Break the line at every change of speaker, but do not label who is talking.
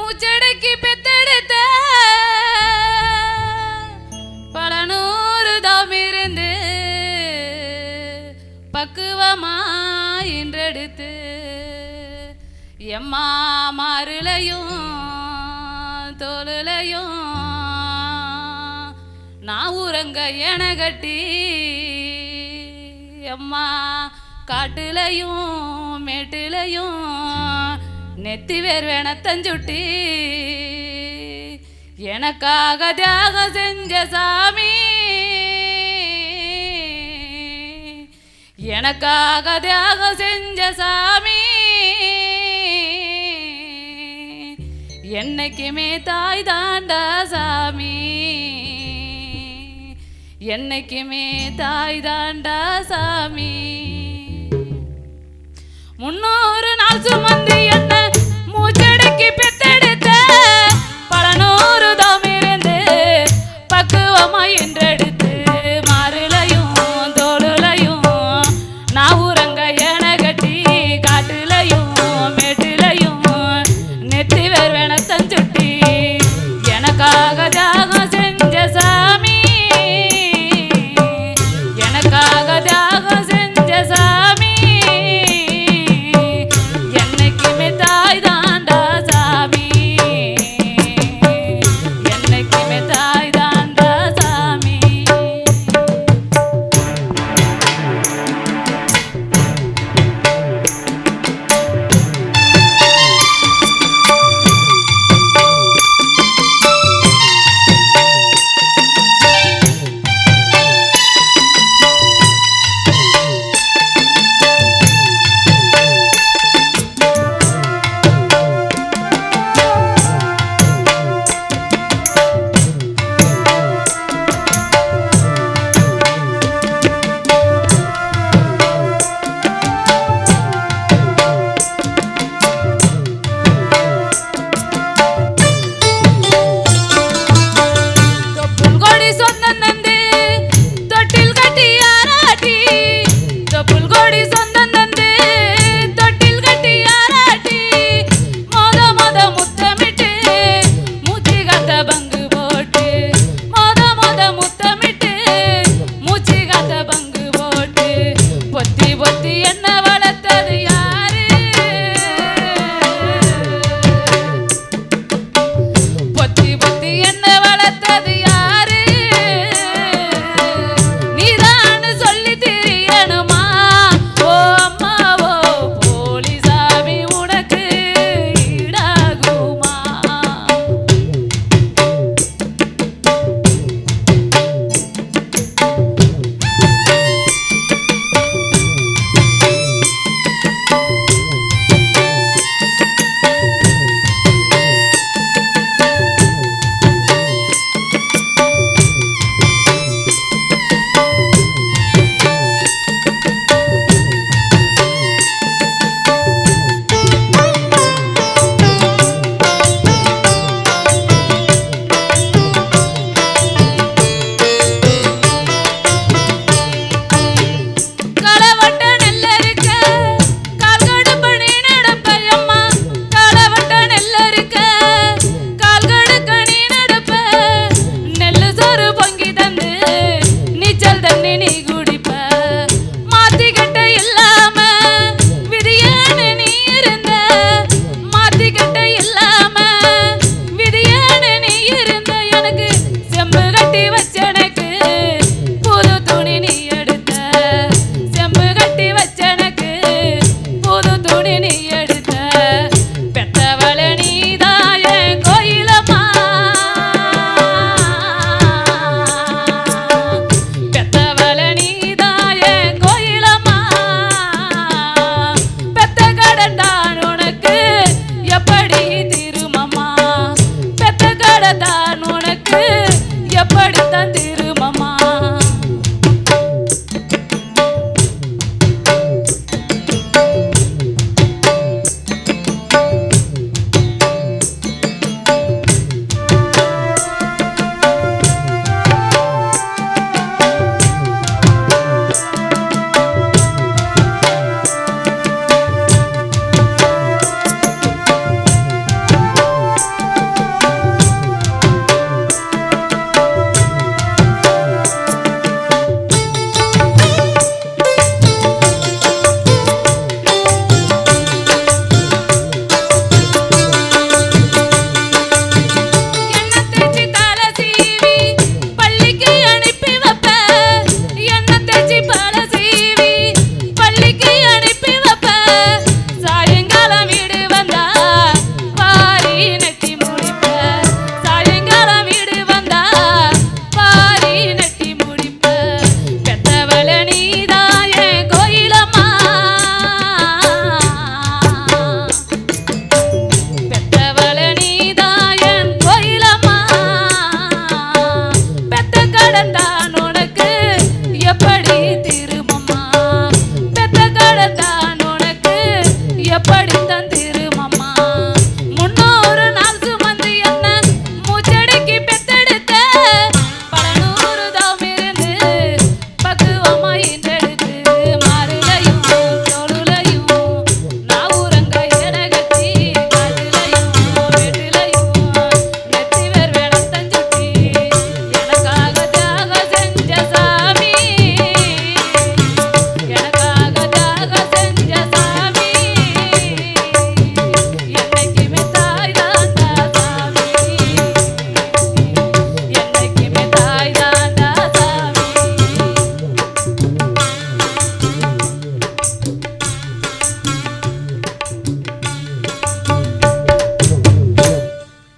மூச்சடக்கி பெத்தெடுத்த பல நூறு தாம் இருந்து பக்குவமா இன்றெடுத்து எம்மா மாறுலையும் தோலுலையும் நான் உறங்க என கட்டி எம்மா காட்டுலையும் மேட்டுலையும் நெத்தி வேர் வேணத்தஞ்சுட்டி. எனக்காக தியாகம் செஞ்ச சாமி. எனக்காக தியாகம் செஞ்ச சாமி. என்னைக்குமே தாய் தாண்டா சாமி. என்னைக்குமே தாய் தாண்டா சாமி. முன்னூறு நாள் சுமந்து என்ன என்றெடு